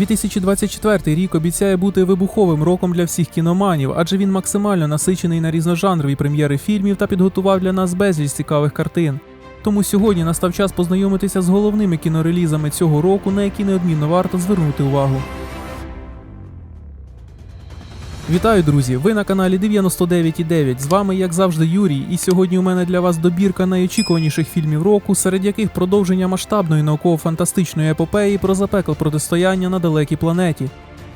2024 рік обіцяє бути вибуховим роком для всіх кіноманів, адже він максимально насичений на різножанрові прем'єри фільмів та підготував для нас безліч цікавих картин. Тому сьогодні настав час познайомитися з головними кінорелізами цього року, на які неодмінно варто звернути увагу. Вітаю, друзі! Ви на каналі 99.9. З вами, як завжди, Юрій, і сьогодні у мене для вас добірка найочікуваніших фільмів року, серед яких продовження масштабної науково-фантастичної епопеї про запекле протистояння на далекій планеті.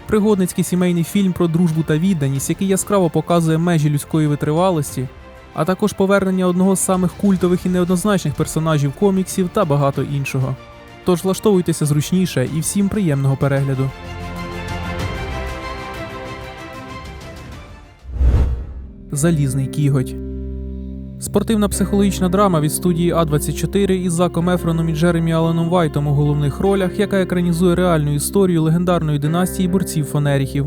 Пригодницький сімейний фільм про дружбу та відданість, який яскраво показує межі людської витривалості, а також повернення одного з самих культових і неоднозначних персонажів коміксів та багато іншого. Тож влаштовуйтеся зручніше і всім приємного перегляду. Залізний кіготь. Спортивна психологічна драма від студії А24 із Заком Ефроном і Джеремі Алленом Вайтом у головних ролях, яка екранізує реальну історію легендарної династії борців фонеріхів.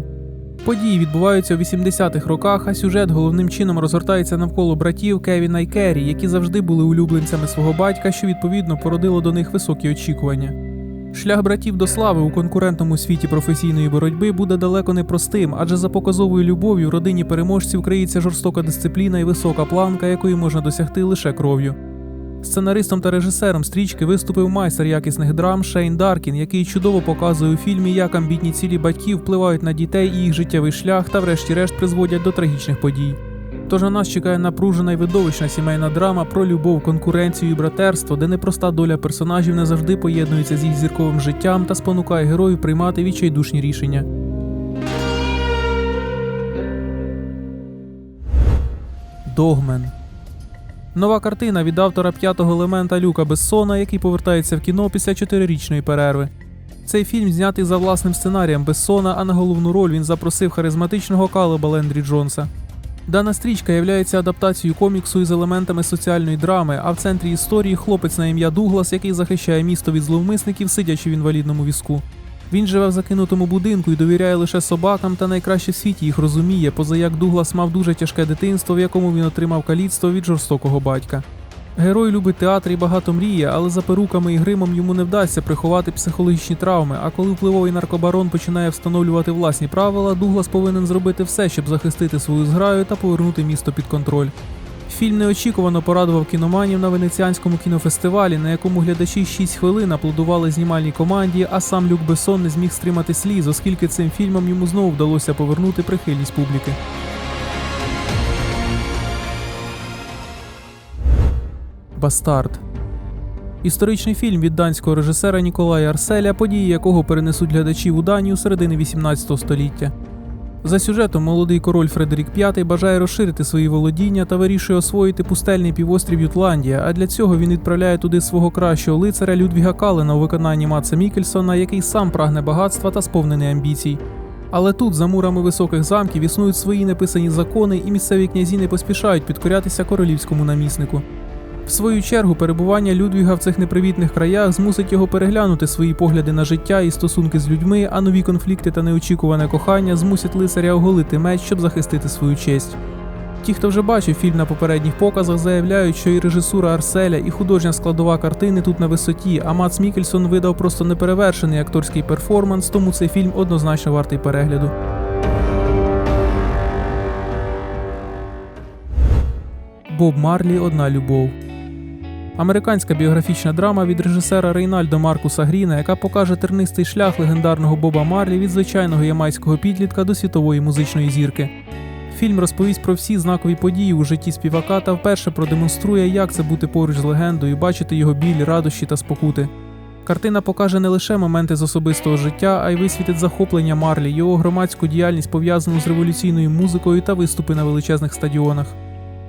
Події відбуваються у 80-х роках, а сюжет головним чином розгортається навколо братів Кевіна і Керрі, які завжди були улюбленцями свого батька, що відповідно породило до них високі очікування. Шлях братів до слави у конкурентному світі професійної боротьби буде далеко не простим, адже за показовою любов'ю родині переможців криється жорстока дисципліна і висока планка, якої можна досягти лише кров'ю. Сценаристом та режисером стрічки виступив майстер якісних драм Шейн Даркін, який чудово показує у фільмі, як амбітні цілі батьків впливають на дітей і їх життєвий шлях та, врешті-решт, призводять до трагічних подій. Тож на нас чекає напружена і видовищна сімейна драма про любов, конкуренцію і братерство, де непроста доля персонажів не завжди поєднується з їх зірковим життям та спонукає героїв приймати відчайдушні рішення. Догмен Нова картина від автора п'ятого елемента Люка Бессона, який повертається в кіно після чотирирічної перерви. Цей фільм знятий за власним сценарієм Бессона, а на головну роль він запросив харизматичного Калеба Лендрі Джонса. Дана стрічка є адаптацією коміксу із елементами соціальної драми, а в центрі історії хлопець на ім'я Дуглас, який захищає місто від зловмисників, сидячи в інвалідному візку. Він живе в закинутому будинку і довіряє лише собакам та найкраще в світі їх розуміє, позаяк Дуглас мав дуже тяжке дитинство, в якому він отримав каліцтво від жорстокого батька. Герой любить театр і багато мріє, але за перуками і гримом йому не вдасться приховати психологічні травми. А коли впливовий наркобарон починає встановлювати власні правила, Дуглас повинен зробити все, щоб захистити свою зграю та повернути місто під контроль. Фільм неочікувано порадував кіноманів на венеціанському кінофестивалі, на якому глядачі 6 хвилин аплодували знімальній команді, а сам Люк Бессон не зміг стримати сліз, оскільки цим фільмом йому знову вдалося повернути прихильність публіки. Бастард. Історичний фільм від данського режисера Ніколая Арселя, події якого перенесуть глядачів у Данію середини 18 століття. За сюжетом молодий король Фредерік V бажає розширити свої володіння та вирішує освоїти пустельний півострів Ютландія, а для цього він відправляє туди свого кращого лицаря Людвіга Калена у виконанні Матса Мікельсона, який сам прагне багатства та сповнений амбіцій. Але тут, за мурами високих замків, існують свої неписані закони, і місцеві князі не поспішають підкорятися королівському наміснику. В свою чергу, перебування Людвіга в цих непривітних краях змусить його переглянути свої погляди на життя і стосунки з людьми, а нові конфлікти та неочікуване кохання змусять лицаря оголити меч, щоб захистити свою честь. Ті, хто вже бачив фільм на попередніх показах, заявляють, що і режисура Арселя, і художня складова картини тут на висоті, а Мац Мікельсон видав просто неперевершений акторський перформанс, тому цей фільм однозначно вартий перегляду. Боб Марлі Одна любов. Американська біографічна драма від режисера Рейнальдо Маркуса Гріна, яка покаже тернистий шлях легендарного Боба Марлі від звичайного ямайського підлітка до світової музичної зірки. Фільм розповість про всі знакові події у житті співака та вперше продемонструє, як це бути поруч з легендою, бачити його біль, радощі та спокути. Картина покаже не лише моменти з особистого життя, а й висвітить захоплення Марлі, його громадську діяльність пов'язану з революційною музикою та виступи на величезних стадіонах.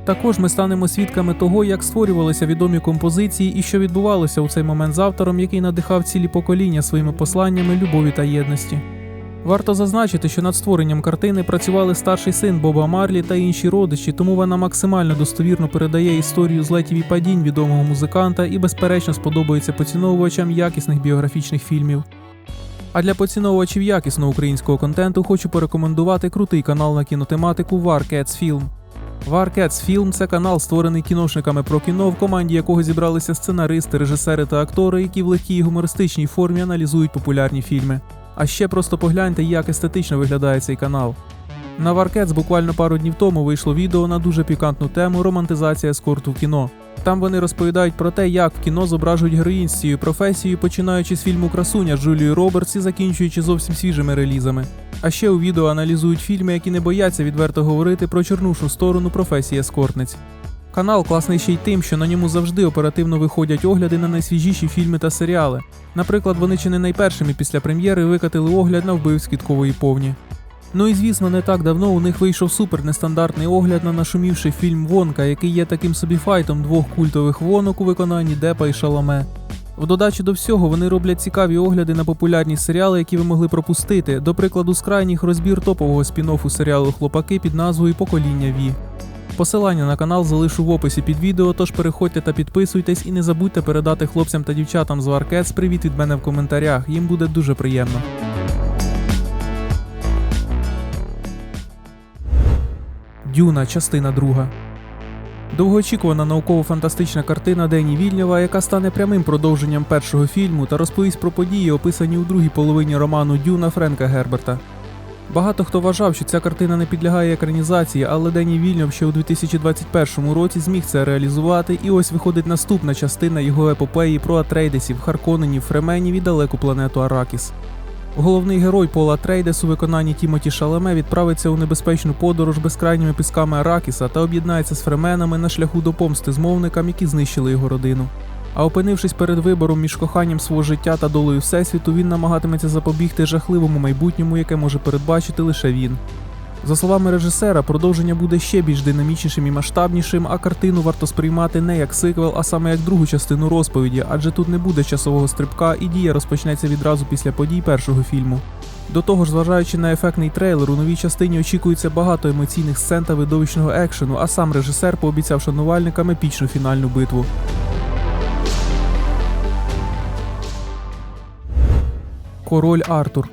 Також ми станемо свідками того, як створювалися відомі композиції і що відбувалося у цей момент з автором, який надихав цілі покоління своїми посланнями любові та єдності. Варто зазначити, що над створенням картини працювали старший син Боба Марлі та інші родичі, тому вона максимально достовірно передає історію злетів і падінь відомого музиканта і, безперечно, сподобається поціновувачам якісних біографічних фільмів. А для поціновувачів якісного українського контенту хочу порекомендувати крутий канал на кінотематику War Cats. Warcats Film – це канал, створений кіношниками про кіно, в команді якого зібралися сценаристи, режисери та актори, які в легкій гумористичній формі аналізують популярні фільми. А ще просто погляньте, як естетично виглядає цей канал. На Варкетс буквально пару днів тому вийшло відео на дуже пікантну тему романтизація ескорту в кіно. Там вони розповідають про те, як в кіно зображують героїнь з цією професією, починаючи з фільму Красуня з Джулією Робертс і закінчуючи зовсім свіжими релізами. А ще у відео аналізують фільми, які не бояться відверто говорити про чорнушу сторону професії ескортниць. Канал класний ще й тим, що на ньому завжди оперативно виходять огляди на найсвіжіші фільми та серіали. Наприклад, вони чи не найпершими після прем'єри викатили огляд на вбив з повні. Ну і звісно, не так давно у них вийшов супер нестандартний огляд на нашумівший фільм Вонка, який є таким собі файтом двох культових вонок у виконанні Депа і Шаламе. В додачі до всього вони роблять цікаві огляди на популярні серіали, які ви могли пропустити. До прикладу, з крайніх розбір топового спін-оффу серіалу Хлопаки під назвою Покоління Ві. Посилання на канал залишу в описі під відео, тож переходьте та підписуйтесь і не забудьте передати хлопцям та дівчатам з Варкетс привіт від мене в коментарях. Їм буде дуже приємно. Дюна, частина друга. Довгоочікувана науково-фантастична картина Дені Вільнєва, яка стане прямим продовженням першого фільму та розповість про події, описані у другій половині роману Дюна Френка Герберта. Багато хто вважав, що ця картина не підлягає екранізації, але Дені Вільньов ще у 2021 році зміг це реалізувати, і ось виходить наступна частина його епопеї про Атрейдесів, Харконенів, Фременів і далеку планету Аракіс. Головний герой Пола Трейдес у виконанні Тімоті Шалеме відправиться у небезпечну подорож безкрайніми пісками Аракіса та об'єднається з фременами на шляху до помсти змовникам, які знищили його родину. А опинившись перед вибором між коханням свого життя та долею всесвіту, він намагатиметься запобігти жахливому майбутньому, яке може передбачити лише він. За словами режисера, продовження буде ще більш динамічнішим і масштабнішим, а картину варто сприймати не як сиквел, а саме як другу частину розповіді, адже тут не буде часового стрибка і дія розпочнеться відразу після подій першого фільму. До того ж, зважаючи на ефектний трейлер, у новій частині очікується багато емоційних сцен та видовищного екшену, а сам режисер пообіцяв шанувальникам епічну фінальну битву. Король Артур.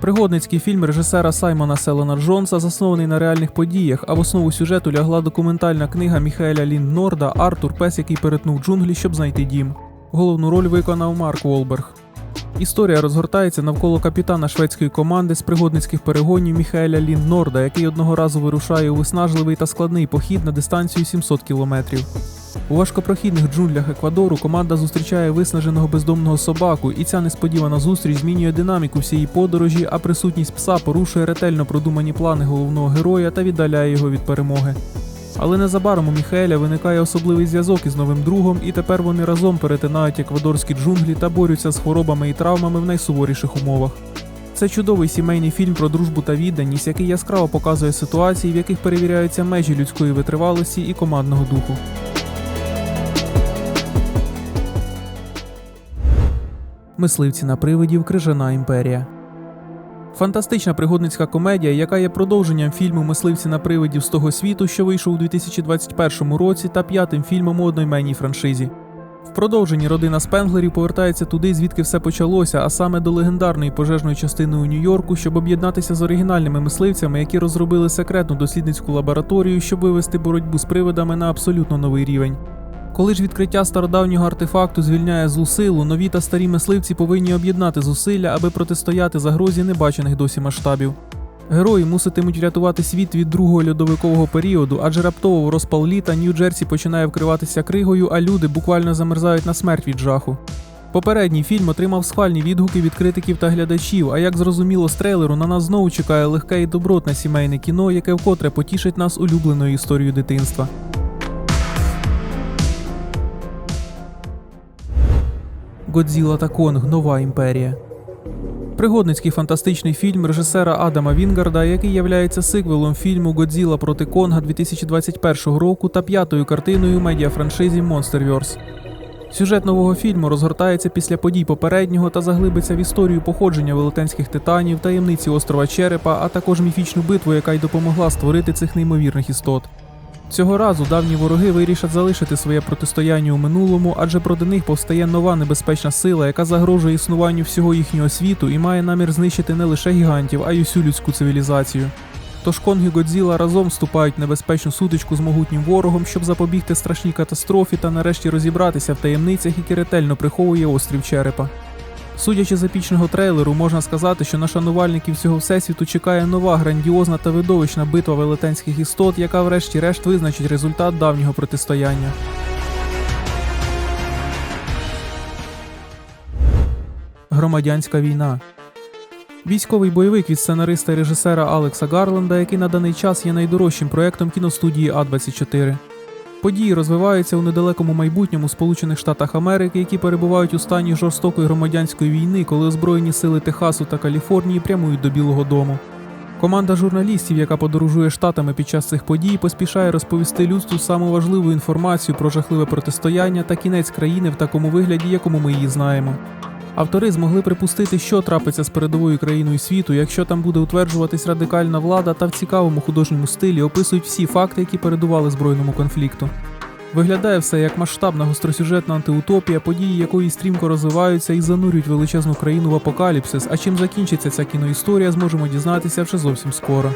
Пригодницький фільм режисера Саймона Селена Джонса, заснований на реальних подіях, а в основу сюжету лягла документальна книга Міхаеля Лінднорда Артур Пес, який перетнув джунглі, щоб знайти дім. Головну роль виконав Марк Волберг. Історія розгортається навколо капітана шведської команди з пригодницьких перегонів Міхаеля Лінднорда, який одного разу вирушає у виснажливий та складний похід на дистанцію 700 кілометрів. У важкопрохідних джунглях Еквадору команда зустрічає виснаженого бездомного собаку, і ця несподівана зустріч змінює динаміку всієї подорожі, а присутність пса порушує ретельно продумані плани головного героя та віддаляє його від перемоги. Але незабаром у Міхаеля виникає особливий зв'язок із новим другом, і тепер вони разом перетинають еквадорські джунглі та борються з хворобами і травмами в найсуворіших умовах. Це чудовий сімейний фільм про дружбу та відданість, який яскраво показує ситуації, в яких перевіряються межі людської витривалості і командного духу. Мисливці на привидів Крижана імперія. Фантастична пригодницька комедія, яка є продовженням фільму Мисливці на привидів з того світу, що вийшов у 2021 році, та п'ятим фільмом у одноіменній франшизі. В продовженні родина Спенглерів повертається туди, звідки все почалося, а саме до легендарної пожежної частини у Нью-Йорку, щоб об'єднатися з оригінальними мисливцями, які розробили секретну дослідницьку лабораторію, щоб вивести боротьбу з привидами на абсолютно новий рівень. Коли ж відкриття стародавнього артефакту звільняє злу силу, нові та старі мисливці повинні об'єднати зусилля, аби протистояти загрозі небачених досі масштабів. Герої муситимуть врятувати світ від другого льодовикового періоду, адже раптово в розпал літа Нью-Джерсі починає вкриватися кригою, а люди буквально замерзають на смерть від жаху. Попередній фільм отримав схвальні відгуки від критиків та глядачів, а як зрозуміло з трейлеру, на нас знову чекає легке і добротне сімейне кіно, яке вкотре потішить нас улюбленою історією дитинства. Годзіла та Конг Нова імперія. Пригодницький фантастичний фільм режисера Адама Вінгарда, який являється сиквелом фільму Годзіла проти Конга 2021 року та п'ятою картиною медіафраншизі Monsterverse. Сюжет нового фільму розгортається після подій попереднього та заглибиться в історію походження велетенських титанів, таємниці острова Черепа, а також міфічну битву, яка й допомогла створити цих неймовірних істот. Цього разу давні вороги вирішать залишити своє протистояння у минулому, адже проти них повстає нова небезпечна сила, яка загрожує існуванню всього їхнього світу і має намір знищити не лише гігантів, а й усю людську цивілізацію. Тож Конг і Годзіла разом вступають в небезпечну сутичку з могутнім ворогом, щоб запобігти страшній катастрофі та нарешті розібратися в таємницях, які ретельно приховує острів Черепа. Судячи з епічного трейлеру, можна сказати, що на шанувальників всього всесвіту чекає нова грандіозна та видовищна битва велетенських істот, яка врешті-решт визначить результат давнього протистояння. Громадянська війна. Військовий бойовик від сценариста і режисера Алекса Гарленда, який на даний час є найдорожчим проектом кіностудії А24. Події розвиваються у недалекому майбутньому Сполучених Штатах Америки, які перебувають у стані жорстокої громадянської війни, коли озброєні сили Техасу та Каліфорнії прямують до Білого Дому. Команда журналістів, яка подорожує штатами під час цих подій, поспішає розповісти людству саму важливу інформацію про жахливе протистояння та кінець країни в такому вигляді, якому ми її знаємо. Автори змогли припустити, що трапиться з передовою країною світу, якщо там буде утверджуватись радикальна влада та в цікавому художньому стилі описують всі факти, які передували збройному конфлікту. Виглядає все як масштабна гостросюжетна антиутопія, події якої стрімко розвиваються і занурюють величезну країну в апокаліпсис. А чим закінчиться ця кіноісторія, зможемо дізнатися вже зовсім скоро.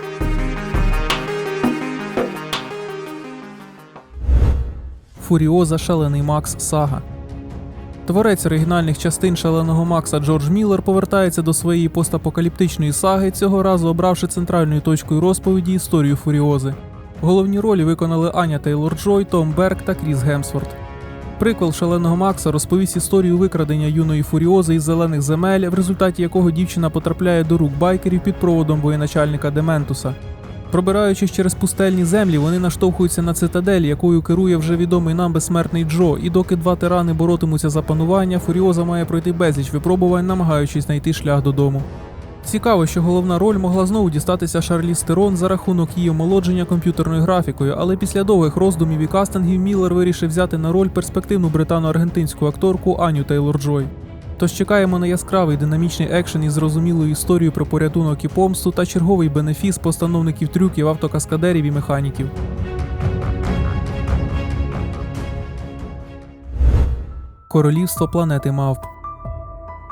Фуріоза Шалений Макс Сага. Творець оригінальних частин шаленого Макса Джордж Міллер повертається до своєї постапокаліптичної саги, цього разу обравши центральною точкою розповіді історію Фуріози. Головні ролі виконали Аня Тейлор Джой, Том Берг та Кріс Гемсворт. Приквел шаленого Макса розповість історію викрадення юної фуріози із зелених земель, в результаті якого дівчина потрапляє до рук байкерів під проводом воєначальника Дементуса. Пробираючись через пустельні землі, вони наштовхуються на цитадель, якою керує вже відомий нам безсмертний Джо. І доки два тирани боротимуться за панування, Фуріоза має пройти безліч випробувань, намагаючись знайти шлях додому. Цікаво, що головна роль могла знову дістатися Шарлі Стерон за рахунок її омолодження комп'ютерною графікою, але після довгих роздумів і кастингів Міллер вирішив взяти на роль перспективну британо-аргентинську акторку Аню Тейлор Джой. Тож чекаємо на яскравий динамічний екшен із зрозумілою історією про порятунок і помсту та черговий бенефіс постановників трюків, автокаскадерів і механіків. Королівство планети Мавп.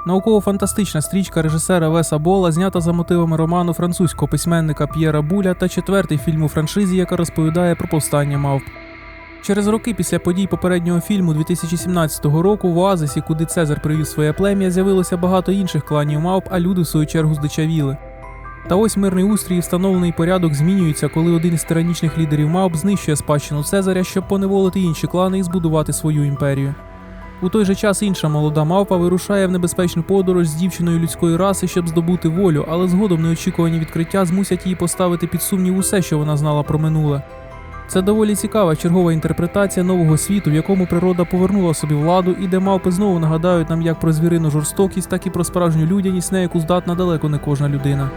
Науково-фантастична стрічка режисера Веса Бола знята за мотивами роману французького письменника П'єра Буля та четвертий фільм у франшизі, яка розповідає про повстання мавп. Через роки після подій попереднього фільму 2017 року в Оазисі, куди Цезар привів своє плем'я, з'явилося багато інших кланів мавп, а люди в свою чергу здичавіли. Та ось мирний устрій і встановлений порядок змінюється, коли один із тиранічних лідерів мавп знищує спадщину Цезаря, щоб поневолити інші клани і збудувати свою імперію. У той же час інша молода мавпа вирушає в небезпечну подорож з дівчиною людської раси, щоб здобути волю, але згодом неочікувані відкриття змусять її поставити під сумнів усе, що вона знала про минуле. Це доволі цікава чергова інтерпретація нового світу, в якому природа повернула собі владу, і де мавпи знову нагадають нам як про звірину жорстокість, так і про справжню людяність, на яку здатна далеко не кожна людина.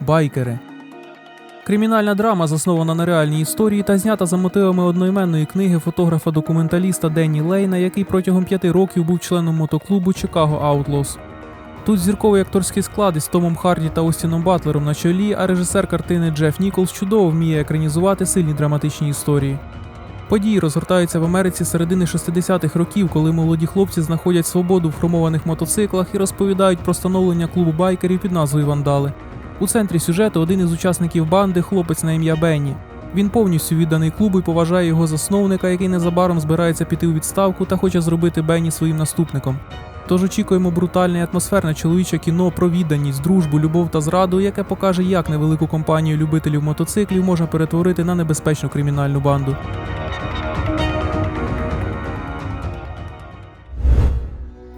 Байкери. Кримінальна драма заснована на реальній історії та знята за мотивами одноіменної книги фотографа-документаліста Денні Лейна, який протягом п'яти років був членом мотоклубу Chicago Outlaws. Тут зірковий акторський склад із Томом Харді та Остіном Батлером на чолі, а режисер картини Джеф Ніколс чудово вміє екранізувати сильні драматичні історії. Події розгортаються в Америці середини 60-х років, коли молоді хлопці знаходять свободу в хромованих мотоциклах і розповідають про становлення клубу байкерів під назвою Вандали. У центрі сюжету один із учасників банди хлопець на ім'я Бенні. Він повністю відданий клубу і поважає його засновника, який незабаром збирається піти у відставку та хоче зробити Бенні своїм наступником. Тож очікуємо брутальне атмосферне чоловіче кіно про відданість, дружбу, любов та зраду, яке покаже, як невелику компанію любителів мотоциклів можна перетворити на небезпечну кримінальну банду.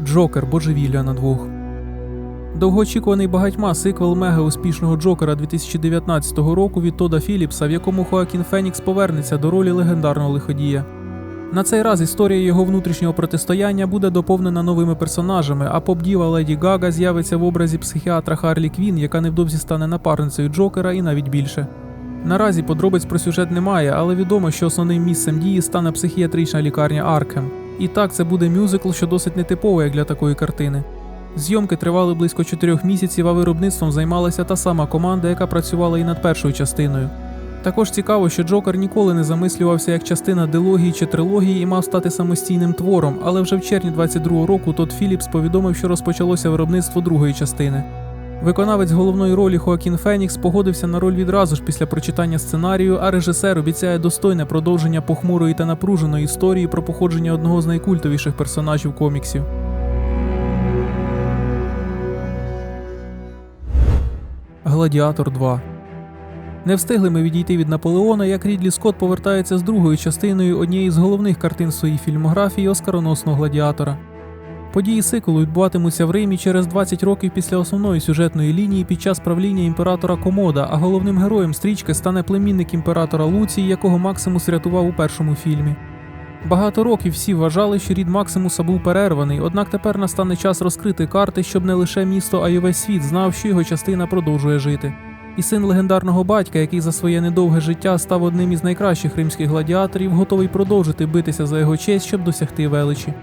Джокер Божевілля на двох. Довгоочікуваний багатьма сиквел мега успішного Джокера 2019 року від Тода Філіпса, в якому Хоакін Фенікс повернеться до ролі легендарного лиходія. На цей раз історія його внутрішнього протистояння буде доповнена новими персонажами, а поп-діва Леді Гага з'явиться в образі психіатра Харлі Квін, яка невдовзі стане напарницею Джокера і навіть більше. Наразі подробиць про сюжет немає, але відомо, що основним місцем дії стане психіатрична лікарня Аркхем. І так, це буде мюзикл, що досить нетиповий як для такої картини. Зйомки тривали близько чотирьох місяців, а виробництвом займалася та сама команда, яка працювала і над першою частиною. Також цікаво, що Джокер ніколи не замислювався як частина дилогії чи трилогії і мав стати самостійним твором, але вже в червні 22-го року Тодд Філіпс повідомив, що розпочалося виробництво другої частини. Виконавець головної ролі Хоакін Фенікс погодився на роль відразу ж після прочитання сценарію, а режисер обіцяє достойне продовження похмурої та напруженої історії про походження одного з найкультовіших персонажів коміксів. Гладіатор 2 Не встигли ми відійти від Наполеона, як Рідлі Скотт повертається з другою частиною однієї з головних картин своїй фільмографії оскароносного гладіатора. Події сиквелу відбуватимуться в Римі через 20 років після основної сюжетної лінії під час правління імператора Комода, а головним героєм стрічки стане племінник імператора Луції, якого Максимус рятував у першому фільмі. Багато років всі вважали, що рід Максимуса був перерваний, однак тепер настане час розкрити карти, щоб не лише місто, а й увесь світ знав, що його частина продовжує жити. І син легендарного батька, який за своє недовге життя став одним із найкращих римських гладіаторів, готовий продовжити битися за його честь, щоб досягти величі.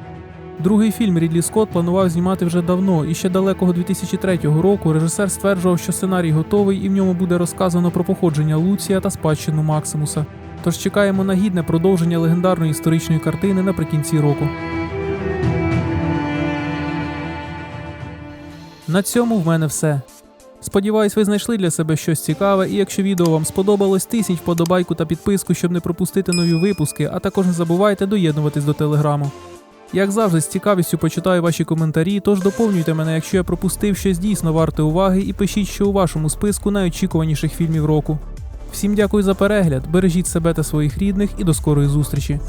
Другий фільм Рідлі Скотт планував знімати вже давно, і ще далекого 2003 року режисер стверджував, що сценарій готовий і в ньому буде розказано про походження Луція та спадщину Максимуса. Тож чекаємо на гідне продовження легендарної історичної картини наприкінці року. На цьому в мене все. Сподіваюсь, ви знайшли для себе щось цікаве, і якщо відео вам сподобалось, тисніть вподобайку та підписку, щоб не пропустити нові випуски, а також не забувайте доєднуватись до телеграму. Як завжди, з цікавістю почитаю ваші коментарі, тож доповнюйте мене, якщо я пропустив щось дійсно варте уваги, і пишіть, що у вашому списку найочікуваніших фільмів року. Всім дякую за перегляд, бережіть себе та своїх рідних і до скорої зустрічі.